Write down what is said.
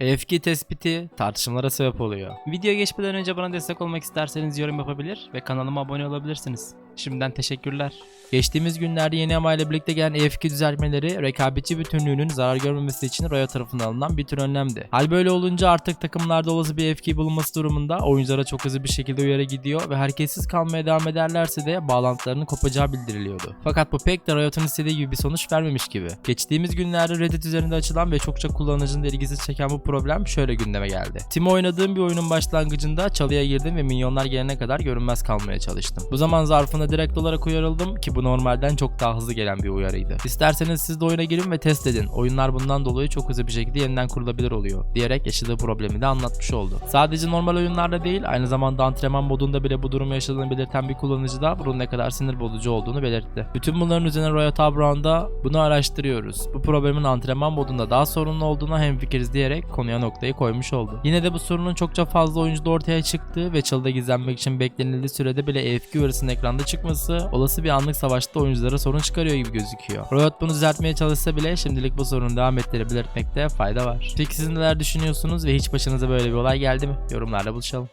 EFK tespiti tartışmalara sebep oluyor. Videoya geçmeden önce bana destek olmak isterseniz yorum yapabilir ve kanalıma abone olabilirsiniz. Şimdiden teşekkürler. Geçtiğimiz günlerde yeni ama ile birlikte gelen EFK düzeltmeleri rekabetçi bütünlüğünün zarar görmemesi için Riot tarafından alınan bir tür önlemdi. Hal böyle olunca artık takımlarda olası bir EFK bulunması durumunda oyunculara çok hızlı bir şekilde uyarı gidiyor ve hareketsiz kalmaya devam ederlerse de bağlantılarının kopacağı bildiriliyordu. Fakat bu pek de Riot'un istediği gibi bir sonuç vermemiş gibi. Geçtiğimiz günlerde Reddit üzerinde açılan ve çokça kullanıcının ilgisi çeken bu problem şöyle gündeme geldi. Timo oynadığım bir oyunun başlangıcında çalıya girdim ve minyonlar gelene kadar görünmez kalmaya çalıştım. Bu zaman zarfında direkt olarak uyarıldım ki bu normalden çok daha hızlı gelen bir uyarıydı. İsterseniz siz de oyuna girin ve test edin. Oyunlar bundan dolayı çok hızlı bir şekilde yeniden kurulabilir oluyor diyerek yaşadığı problemi de anlatmış oldu. Sadece normal oyunlarda değil aynı zamanda antrenman modunda bile bu durumu yaşadığını belirten bir kullanıcı da bunun ne kadar sinir bozucu olduğunu belirtti. Bütün bunların üzerine Riot Abrown'da bunu araştırıyoruz. Bu problemin antrenman modunda daha sorunlu olduğuna hemfikiriz diyerek konuya noktayı koymuş oldu. Yine de bu sorunun çokça fazla oyuncuda ortaya çıktığı ve çalıda gizlenmek için beklenildiği sürede bile EFK uyarısının ekranda çıkması olası bir anlık savaşta oyunculara sorun çıkarıyor gibi gözüküyor. Riot bunu düzeltmeye çalışsa bile şimdilik bu sorunu devam ettiğini belirtmekte fayda var. Peki siz neler düşünüyorsunuz ve hiç başınıza böyle bir olay geldi mi? Yorumlarda buluşalım.